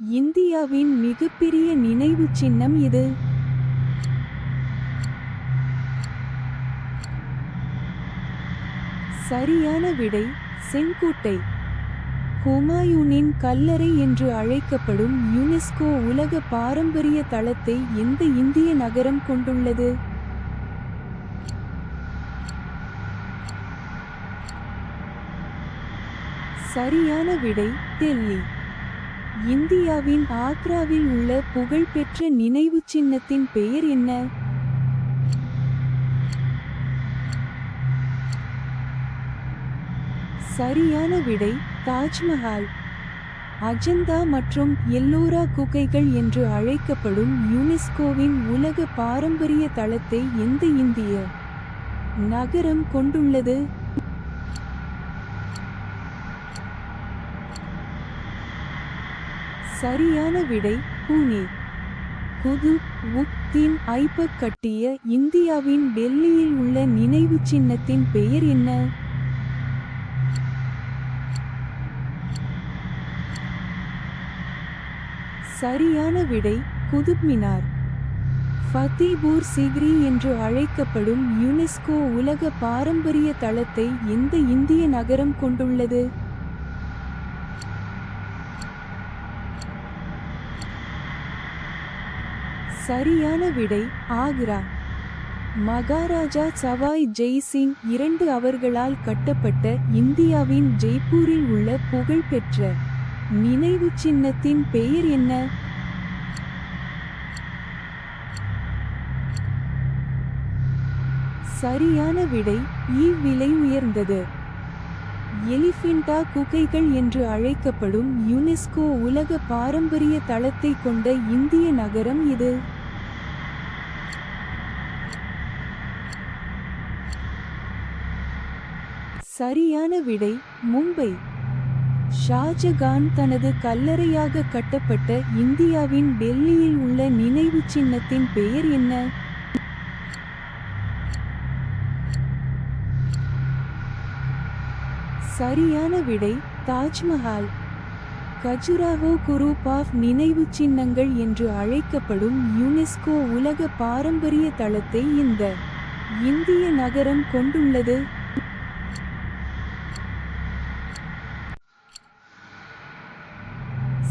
இந்தியாவின் மிகப்பெரிய நினைவுச் சின்னம் இது. சரியான விடை செங்கோட்டை. ஹுமாயூனின் கல்லறை என்று அழைக்கப்படும் யுனெஸ்கோ உலக பாரம்பரிய தளத்தை எந்த இந்திய நகரம் கொண்டுள்ளது? சரியான விடை டெல்லி. இந்தியாவின் ஆக்ராவில் உள்ள புகழ்பெற்ற நினைவுச் சின்னத்தின் பெயர் என்ன? சரியான விடை தாஜ்மஹால். அஜந்தா மற்றும் எல்லோரா குகைகள் என்று அழைக்கப்படும் யுனெஸ்கோவின் உலக பாரம்பரிய தளத்தை எந்த இந்திய நகரம் கொண்டுள்ளது? சரியான விடை புனே. புது உக்தின் ஐபக் கட்டிய இந்தியாவின் டெல்லியில் உள்ள நினைவு சின்னத்தின் பெயர் என்ன? சரியான விடை குதுப் மினார். ஃபத்திபூர் சிக்ரி என்று அழைக்கப்படும் யுனெஸ்கோ உலக பாரம்பரிய தளத்தை எந்த இந்திய நகரம் கொண்டுள்ளது? சரியான விடை ஆக்ரா மகாராஜா சவாய் ஜெய்சிங் இரண்டு அவர்களால் கட்டப்பட்ட இந்தியாவின் ஜெய்ப்பூரில் உள்ள புகழ்பெற்ற நினைவு சின்னத்தின் பெயர் என்ன? சரியான விடை இவ்விலை உயர்ந்தது. எலிஃபிண்டா குகைகள் என்று அழைக்கப்படும் யுனெஸ்கோ உலக பாரம்பரிய தளத்தை கொண்ட இந்திய நகரம் இது. சரியான விடை மும்பை. ஷாஜகான் தனது கல்லறையாக கட்டப்பட்ட இந்தியாவின் டெல்லியில் உள்ள நினைவுச் சின்னத்தின் பெயர் என்ன? சரியான விடை தாஜ்மஹால். கஜுராஹோ குரூப் ஆஃப் நினைவுச் சின்னங்கள் என்று அழைக்கப்படும் யுனெஸ்கோ உலக பாரம்பரிய தளத்தை இந்த இந்திய நகரம் கொண்டுள்ளது.